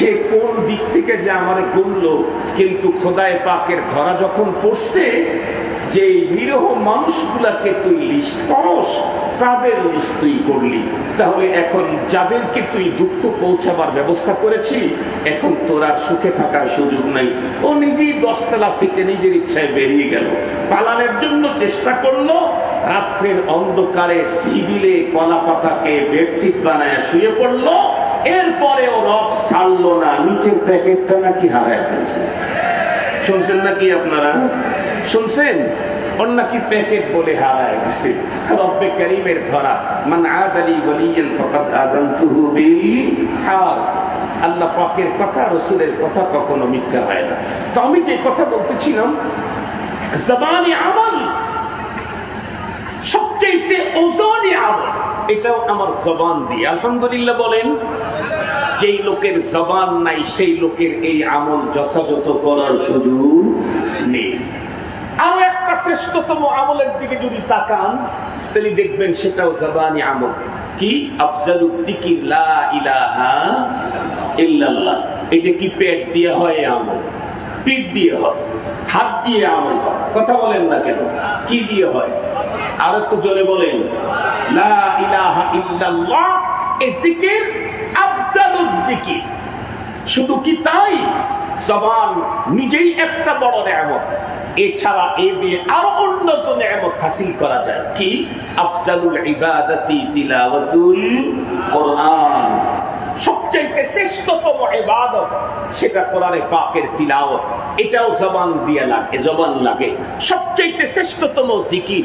সে কোন দিক থেকে যে আমারে গুনলো, কিন্তু খোদায় পাকের ধরা যখন পড়ছে যে নিরহ মানুষগুলাকে তুই লিস্ট করস, তাদের লিস্ট তুই করলি। তাহলে এখন যাদেরকে তুই দুঃখ পৌঁছাবার ব্যবস্থা করেছি, এখন তোর আর সুখে থাকার সুযোগ নাই। ও নিজেই দশতলা থেকে নিজের ইচ্ছায় বেরিয়ে গেল। পালানোর জন্য চেষ্টা করল, রাত্রের অন্ধকারে সিভিলে কলা পাতাকে বেডশিট বানায় শুয়ে পড়ল এরপরে ও রব ছাড়লো না, নিচের প্যাকেটটা নাকি হারায় ফেলছে। শুনছেন নাকি আপনারা? শুনছেন? নাকি প্যাকেট বলে হারায় গেছে। পাকের কথা কখনো মিথ্যা হয় না। তো আমি যে কথা বলতেছিলাম, জবানি সবচেয়ে ওজনই আমল। এটাও আমার জবান দিয়ে। আলহামদুলিল্লাহ বলেন, যেই লোকের জবান নাই, সেই লোকের এই আমল যথাযথ করার সুযোগ নেই। আরও একটা শ্রেষ্ঠতম আমলের দিকে যদি তাকান, তাহলে দেখবেন সেটাও জবানি আমল। কি? আফজালুদ্দিকি লা ইলাহা ইল্লাল্লাহ। এটা কি পেট দিয়ে হয় আমল? পিঠ দিয়ে হয়। হাত দিয়ে আমল হয়। কথা বলেন না কেন? কি দিয়ে হয়? আর একটু জোরে বলেন। শুধু কি তাই? জবান নিজেই একটা বড় নেয়ামত। এছাড়া এ দিয়ে আরও উন্নত নেয়ামত হাসিল করা যায়। কি? আফজালুল ইবাদাতি তিলাওয়াতুল সবচাইতে শ্রেষ্ঠতম সেটা কোরআনে পাকের তিলাওয়াত। এটাও জবান দিয়ে লাগে, জবান লাগে। সবচাইতে শ্রেষ্ঠতম জিকির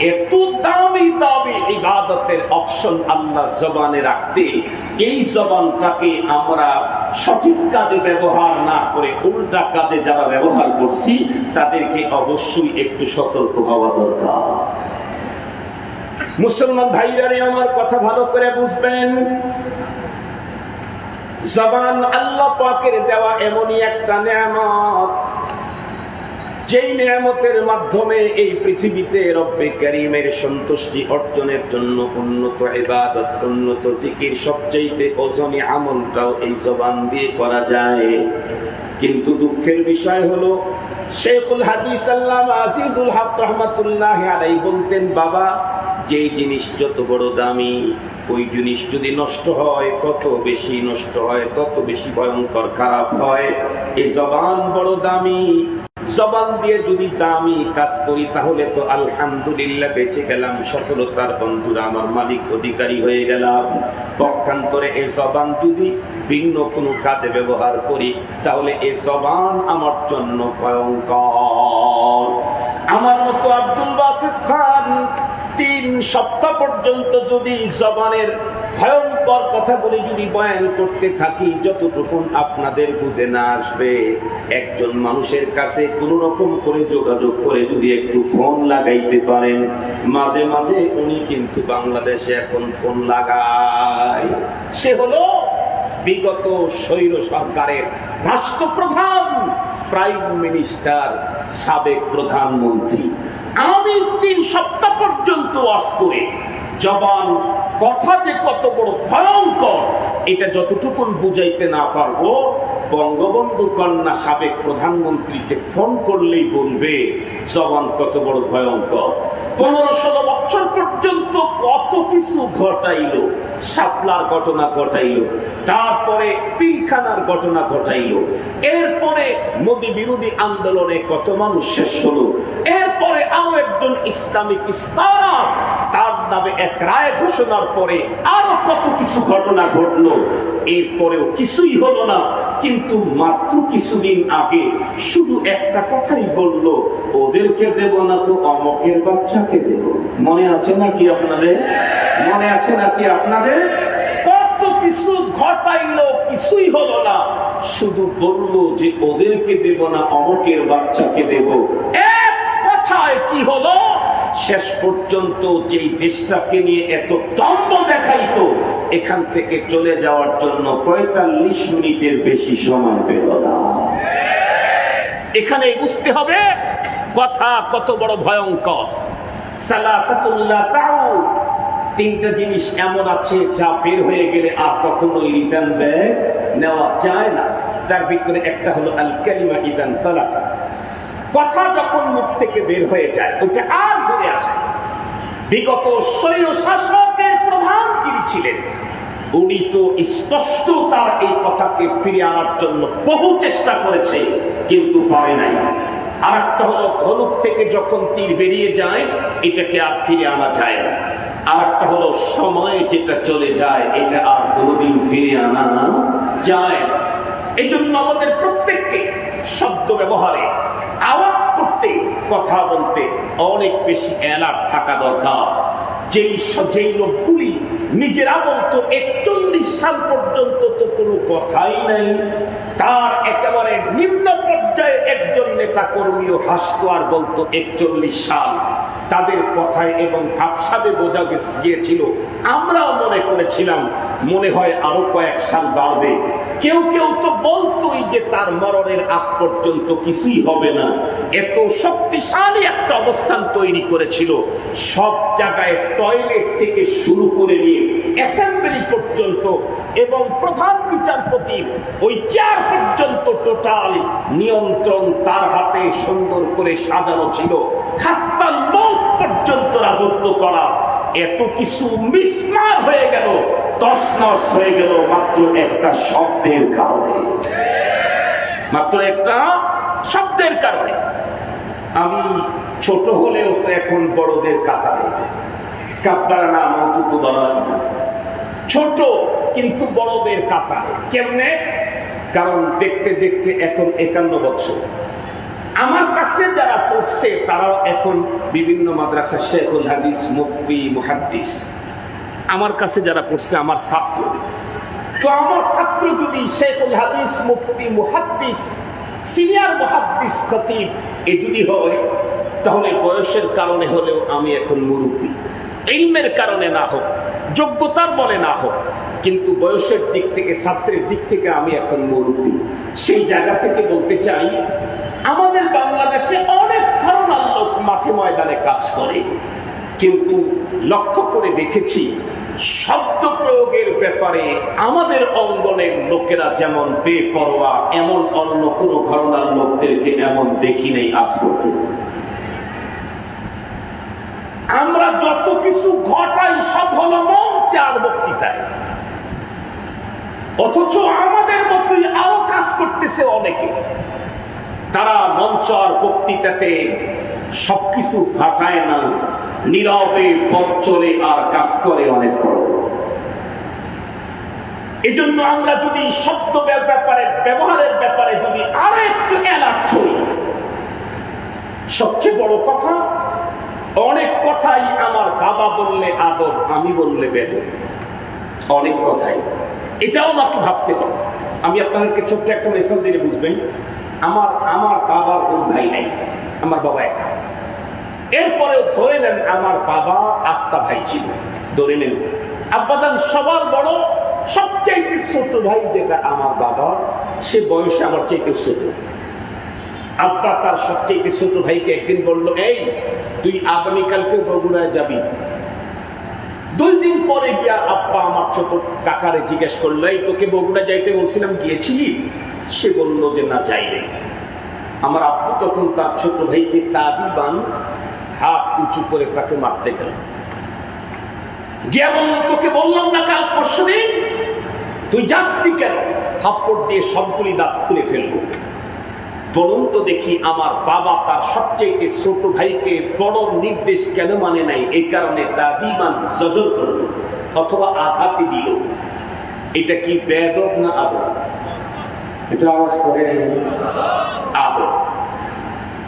এত দামি দামি ইবাদতের অপশন আল্লাহ জবানে রাখতে এই জবানটাকে আমরা সঠিক কাজে ব্যবহার না করে উল্টা কাজে যারা ব্যবহার করছি, তাদেরকে অবশ্যই একটু সতর্ক হওয়া দরকার। মুসলমান ভাইরারে আমার কথা ভালো করে বুঝবেন? জবান আল্লাহ পাকের দেওয়া এমনই একটা নিয়ামত। যেই নিয়ামতের মাধ্যমে এই পৃথিবীতে রব্বে করিমের সন্তুষ্টি অর্জনের জন্য উন্নত ইবাদত, উন্নত জিকির সবচেয়ে ওজনে আমলটাও এই জবান দিয়ে করা যায়। কিন্তু দুঃখের বিষয় হলো, শেখুল হাদিস আল্লামা আজিজুল হক রহমাতুল্লাহ আলাই বলতেন, বাবা, যেই জিনিস যত বড় দামি, ওই জিনিস যদি নষ্ট হয়, তত বেশি নষ্ট হয়, তত বেশি ভয়ঙ্কর, খারাপ হয়। এই জবান বড় দামি জবান দিয়ে যদি দামি কাজ করি, তাহলে তো আলহামদুলিল্লাহ বেঁচে গেলাম, সফলতার বন্ধুরা, আমার মালিক অধিকারী হয়ে গেলাম। পক্ষান্তরে এই জবান যদি ভিন্ন কোনো কাজে ব্যবহার করি, তাহলে এই জবান আমার জন্য ভয়ঙ্কর। আমার মতো আব্দুল বাসিদ খান তিন সপ্তাহ পর্যন্ত যদি জবানের ভয়ঙ্কর কথাগুলি যদি বয়ান করতে থাকি যতটুকু আপনাদের বুঝে না আসবে। একজন মানুষের কাছে কোন রকম করে যোগাযোগ করে যদি একটু ফোন লাগাইতে পারেন, মাঝে মাঝে উনি কিন্তু বাংলাদেশে এখন ফোন লাগায়। সে হলো বিগত স্বৈর সরকারের রাষ্ট্রপ্রধান, প্রাইম মিনিস্টার, সাবেক প্রধানমন্ত্রী। আমি তিন সপ্তাহ পর্যন্ত ওয়াজ করে জবান কথা যে কত বড় ভয়ঙ্কর, এটা যতটুকুন বুঝাইতে না পারব, বঙ্গবন্ধু কন্যা সাবেক প্রধানমন্ত্রীকে ফোন করলেই বলবে, জবান কত বড় ভয়ঙ্কর। পনেরো ষোলো বছর পর্যন্ত কত কিছু ঘটাইলো, শাপলার ঘটনা ঘটাইলো, তারপরে পিলখানার ঘটনা ঘটাইলো, এরপরে মোদী বিরোধী আন্দোলনে কত মানুষ শেষ হলো, এরপরে আরও একজন ইসলামিক ইসলাম নামে এক রায় ঘোষণার পরে আরও কত কিছু ঘটনা ঘটলো। এরপরেও কিছুই হলো না, কিন্তু মাত্র কিছুদিন আগে শুধু একটা কথাই বলল, ওদেরকে দেব না তো অমকের বাচ্চাকে দেব। মনে আছে নাকি আপনাদের? মনে আছে নাকি আপনাদের? কত কিছু ঘটাইলো, কিছুই হলো না। শুধু বলল যে, ওদেরকে দেব না, অমকের বাচ্চাকে দেব। এক কোথায় কি হলো? শেষ পর্যন্ত যেই দেশটাকে নিয়ে এত দম্ব দেখাইতো, এখান থেকে চলে যাওয়ার জন্য পঁয়তাল্লিশ মিনিটের বেশি সময় পেল না। এখানে বুঝতে হবে, কথা কত বড় ভয়ঙ্কর। তিনটা জিনিস এমন আছে যা বের হয়ে গেলে আর কখনোই রিটার্ন নেওয়া যায় না। তার ভিতরে একটা হলো আল কালিমা ইদান তালাকা। কথা যখন মুখ থেকে বের হয়ে যায়, ওটা আর ঘুরে আসে না। বিগত স্বৈর শাসকের প্রধান যিনি ছিলেন। উনি তো স্পষ্ট তার এই কথাকে ফিরে আনার জন্য বহু চেষ্টা করেছে, কিন্তু পারে নাই। আর একটা হলো, ধনুক থেকে যখন তীর বেরিয়ে যায়, এটাকে আর ফিরে আনা যায় না। আর একটা হলো, সময় যেটা চলে যায়, এটা আর কোনোদিন ফিরে আনা যায় না। এই জন্য আমাদের প্রত্যেককে শব্দ ব্যবহারে, আওয়াজ করতে, কথা বলতে অনেক বেশি অ্যালার্ট থাকা দরকার। যেই যেই লোকগুলি নিজেরা বলতো একচল্লিশ সাল পর্যন্ত তো কোনো কথাই নাই, তার একেবারে নিম্ন পর্যায়ে একজন নেতা কর্মীও হাসতো আর বলতো, একচল্লিশ সাল। তাদের কথায় এবং ভাবসাবে বোঝা গিয়েছিল আমরাও মনে করেছিলাম মনে হয় আরও কয়েক সাল বাড়বে। কেউ কেউ তো বলতোই যে তার মরণের আগ পর্যন্ত কিছুই হবে না। এত শক্তিশালী একটা অবস্থান তৈরি করেছিল। সব জায়গায় টয়লেট থেকে শুরু করে নিয়ে অ্যাসেম্বলি পর্যন্ত এবং প্রধান বিচারপতির ওই চেয়ার পর্যন্ত টোটাল নিয়ন্ত্রণ তার হাতে সুন্দর করে সাজানো ছিল। খাত্তাল মৌত পর্যন্ত রাজত্ব করা। এত কিছু মিসমার হয়ে গেল তসনস হয়ে গেল মাত্র একটা শব্দের কারণে। মাত্র একটা শব্দের কারণে। আমি ছোট হলেও তো এখন বড়দের কাতারে। কাব্বারা নাম অন্তত বলা ছোট কিন্তু বড়দের কাতারে। কেমনে? কারণ দেখতে দেখতে এখন একান্ন বছর। আমার কাছে যারা পড়ছে, তারাও এখন বিভিন্ন মাদ্রাসা শেখুল হাদিস, মুফতি, মুহাদ্দিস। আমার কাছে যারা পড়ছে, আমার ছাত্র। তো আমার ছাত্র যদি শেখুল হাদিস, মুফতি, মুহাদ্দিস সিনিয়র মুহাদ্দিস খতিব, এ যদি হয়, তাহলে বয়সের কারণে হলেও আমি এখন মুরুব্বী। ইলমের কারণে না হোক, যোগ্যতার বলে না হোক, কিন্তু বয়সের দিক থেকে, ছাত্রের দিক থেকে আমি এখন মুরব্বী। সেই জায়গা থেকে বলতে চাই, আমাদের বাংলাদেশে অনেক ধরনের লোক মাঠে ময়দানে কাজ করে। কিন্তু লক্ষ্য করে দেখেছি শব্দ প্রয়োগের ব্যাপারে আমাদের অঙ্গনের লোকেরা যেমন বেপরোয়া, এমন অন্য কোনো ঘরনার লোকদেরকে এমন দেখি নেই আজ আমরা যত কিছু ঘটাই, সব হলো মঞ্চে আর বক্তৃতায়। অথচ আমাদের মতোই আরও কাজ করতেছে অনেকে। তারা মঞ্চ আর বক্তৃতাতে সবকিছু ফাটায় না, নীরবে পথ চলে আর কাজ করে অনেক বড়। এজন্য আমরা যদি শব্দ ব্য- ব্যাপারে, ব্যবহারের ব্যাপারে যদি আরও একটু অ্যালার্ট হই, সবচেয়ে বড় কথা, অনেক কথাই আমার বাবা বললে আদর, আমি বললে বেদর। অনেক কথাই। এটাও আমাকে ভাবতে হবে। আমি আপনাদেরকে ছোট্ট একটা মেসেজ দিলে বুঝবেন, আমার আমার বাবার কোন ভাই নাই, আমার বাবা একা। এরপরেও ধরে নেন আমার বাবা আটটা ভাই ছিল। ধরে নেন। আব্বাদান সবার বড়, সবচাইতে ছোট ভাই যেটা আমার বাবার সে বয়সে আমার চাইতে ছোট। আব্বা তার সবচেয়ে ছোট ভাইকে একদিন বলল, এই, তুই আগামীকালকে বগুড়ায় যাবি? দুই দিন পরে গিয়া আব্বা আমার ছোট কাকারে জিজ্ঞেস করল, এই, তোকে বগুড়া যাইতে বলছিলাম, গিয়েছিলি? সে বলল যে, না যাই নাই আমার আব্বু তখন তার ছোট ভাইকে তাদি বান হাত উঁচু করে তাকে মারতে গেল। গিয়া তোকে বললাম না কাল পরশু দিন? তুই যাসনি কেন? থাপ্পড় দিয়ে সবগুলি দাঁত খুলে ফেলব। বলুন তো দেখি আমার বাবা তার সবচেয়ে ছোট ভাইকে বড় নির্দেশ কেন মানে নাই? এই কারণে দাদিমান জজর করল অথবা আঘাতি দিল। এটা কি বেদব না আদর এটা আওয়াজ করে আদর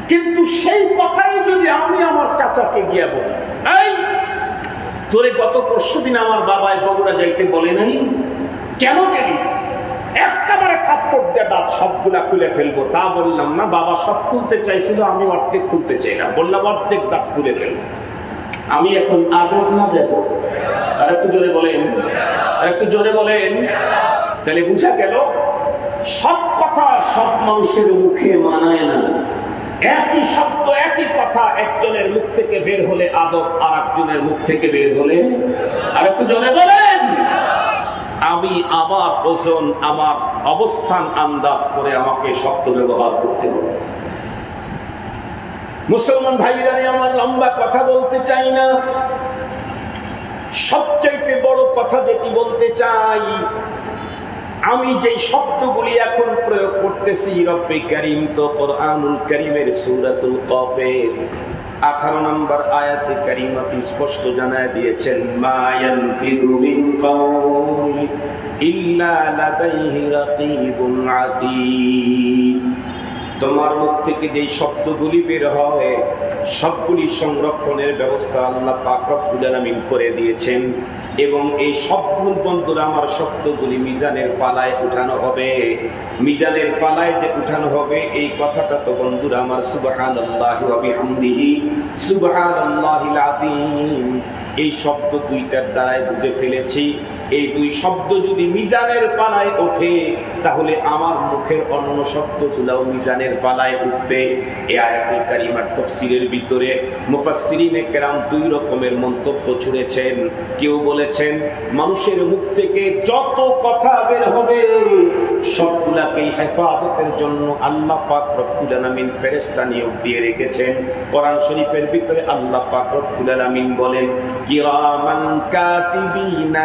কিন্তু সেই কথাই যদি আমি আমার চাচাকে গিয়া বলি, এই, তোরে গত পরশু দিন আমার বাবায় বগুড়া যাইতে বলে নাই? কেন গেলি? একেবারে থাপ্পড় দিয়ে দাঁত সবগুলা খুলে ফেলব। তা বললাম না, বাবা সব খুলতে চাইছিল, আমি অর্ধেক খুলতে চাইলাম, বললাম, অর্ধেক দাঁত খুলে ফেলব। আমি এখন আদর না বেদর? আর একটু জোরে বলেন, আর একটু জোরে বলেন। তাহলে বুঝা গেল, সব কথা সব মানুষের মুখে মানায় না। একই শব্দ, একই কথা একজনের মুখ থেকে বের হলে আদব আর একজনের মুখ থেকে বের হলে আর একটু জোরে বলেন। আমি আমার ওজন, আমার অবস্থান আন্দাজ করে আমাকে শব্দ ব্যবহার করতে হবে। মুসলমান ভাইরা আমার লম্বা কথা বলতে চাই না। সবচাইতে বড় কথা যেটি বলতে চাই আমি যে শব্দগুলি এখন প্রয়োগ করতেছি, রব্বে করিম তো কোরআনুল করিমের সুরাতুল কফের। আঠারো নম্বর আয়াতে কারিমাতি স্পষ্ট জানায় দিয়েছেন মায়ান ফিদু মিন কওলি ইল্লা লাদাইহি রাকিবুন তোমার মুখ থেকে যেই শব্দগুলি বের হয় সবগুলি সংরক্ষণের ব্যবস্থা আল্লাহ পাক রব্বুল আলামিন করে দিয়েছেন এবং এই শব্দ বন্ধুরা আমার শব্দগুলি মিজানের পালায় উঠানো হবে। মিজানের পালায় যে উঠানো হবে, এই কথাটা তো বন্ধুরা আমার বিহামদিহি। সুবহানাল্লাহিল আযীম। এই শব্দ দুইটার দ্বারাই বুঝে ফেলেছি। এই দুই শব্দ যদি মিজানের পালায় ওঠে, তাহলে আমার মুখের অন্য শব্দগুলাও মিজানের পালায় উঠবে। এ আয়াতুল কারিমার তফসিরের ভিতরে মুফাসসিরিনে কেরাম দুই রকমের মন্তব্য ছুড়েছেন। কেউ বলেছেন, মানুষের মুখ থেকে যত কথা বের হবে, সবগুলাকেই হেফাজতের জন্য আল্লাহ পাক রব্বুল আলামিন ফেরেশতা নিয়োগ দিয়ে রেখেছেন। কোরআন শরীফের ভিতরে আল্লাহ পাক রব্বুল আলামিন বলেন, কিরামান কাতিবিনা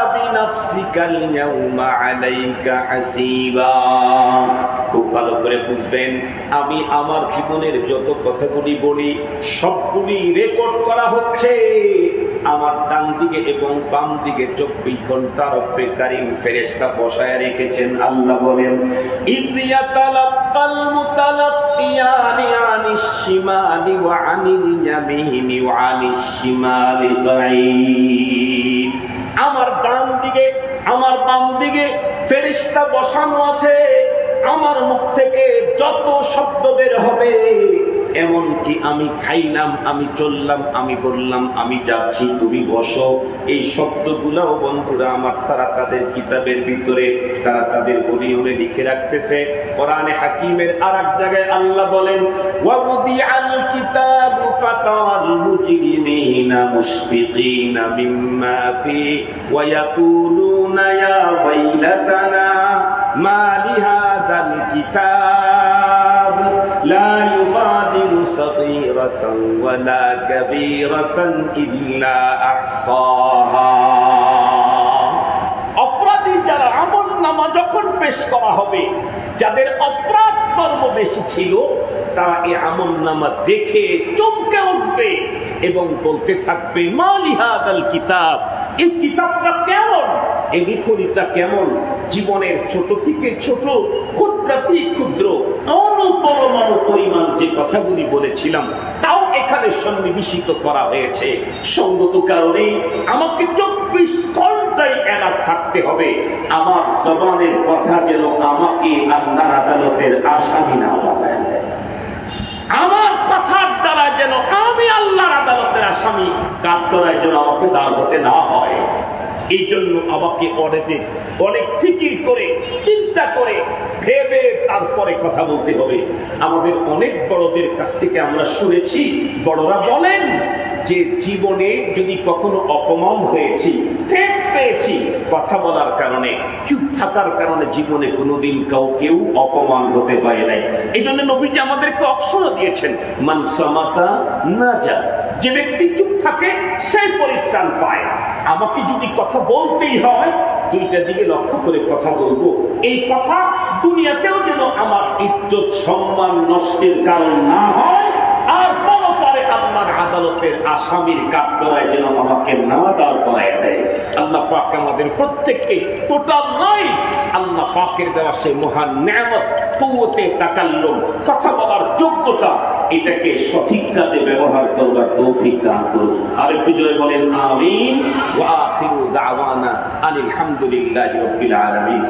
খুব ভালো করে বুঝবেন, আমি আমার জীবনের যত কথাগুলি বলি, সবগুলি রেকর্ড করা হচ্ছে। আমার ডান দিকে এবং বাম দিকে চব্বিশ ঘণ্টার অপেক্ষারী ফেরেস্তা বসায় রেখেছেন, আল্লাহ বলেন ইতিয়া তালাপ্তাল আমার ডান দিকে, আমার বাম দিকে ফেরিস্তা বসানো আছে। আমার মুখ থেকে যত শব্দ বের হবে, এমনকি আমি খাইলাম, আমি চললাম, আমি বললাম, আমি যাচ্ছি, তুমি বসো। এই শব্দগুলাও বন্ধুরা আমার, তারা তাদের কিতাবের ভিতরে, তারা তাদের নিয়মে লিখে রাখতেছে। কোরআনে হাকিমের আর এক জায়গায় আল্লাহ বলেন কিতাবু ফি ওয়া ইয়াকুলুনা ইয়া ওয়াইলাতানা মা লিহাযাল কিতাব লা ইউগাদিরু সাগীরাতান ওয়ালা কাবীরাতান ইল্লা আহসাহা অপরাধী যারা আমল নামা যখন পেশ করা হবে, যাদের অপরাধ কর্ম বেশি ছিল, তারা এই আমল নামা দেখে চমকে উঠবে এবং বলতে থাকবে মালিহাদ আল কিতাব? এই কিতাবটা কেমন? এই লিখনিটা কেমন? জীবনের ছোট থেকে ছোট ক্ষুদ্রাতি ক্ষুদ্র, অনুপরমাণু পরিমাণ যে কথাগুলি বলেছিলাম, তাও এখানে সন্নিবেশিত করা হয়েছে। সঙ্গত কারণে আমাকে চব্বিশ ঘন্টায় এলাক থাকতে হবে। আমার জবানের কথা যেন আমাকে আল্লাহ আদালতের আসামি না বানায় দেয়। আমার কথার দ্বারা যেন আমি আল্লাহর আদালতের আসামি কাঠগড়ায় যেন আমাকে দাঁড় হতে না হয়। এই জন্য আমাকে অনেক অনেক ফিকির করে, চিন্তা করে ভেবে তারপরে কথা বলতে হবে। আমাদের অনেক বড়দের কাছ থেকে আমরা শুনেছি, বড়রা বলেন যে জীবনে যদি কখনো অপমান হয়েছি ঠেক পেয়েছি, কথা বলার কারণে, চুপ থাকার কারণে জীবনে কোনোদিন কাউকেও অপমান হতে হয় নাই। এই জন্য নবীজি আমাদেরকে অপশনও দিয়েছেন মানসামাতা না যা যে ব্যক্তি চুপ থাকে সেই পরিত্রাণ পায়। আমাকে যদি কথা বলতেই হয়, দুইটা দিকে লক্ষ্য করে কথা বলব। এই কথা দুনিয়াতেও যেন আমার ইজ্জত, সম্মান, নষ্টের কারণ না হয়, আর পরে আল্লাহর আদালতের আসামির কাজ করায় যেন আমাকে না দাঁড় করায় দেয়। আল্লাহ পাক আমাদের প্রত্যেককে টোটাল নয়, আল্লাহ পাকের দেওয়া সেই মহান নিয়ামত কৌতে তাকাল্লুম, কথা বলার যোগ্যতা, এটাকে সঠিক কাজে ব্যবহার করবার তৌফিক দান করুন। আর একটু জোরে বলেন, আমিন। ওয়া আখিরু দাওয়ানা আলহামদুলিল্লাহি রাব্বিল আলামিন।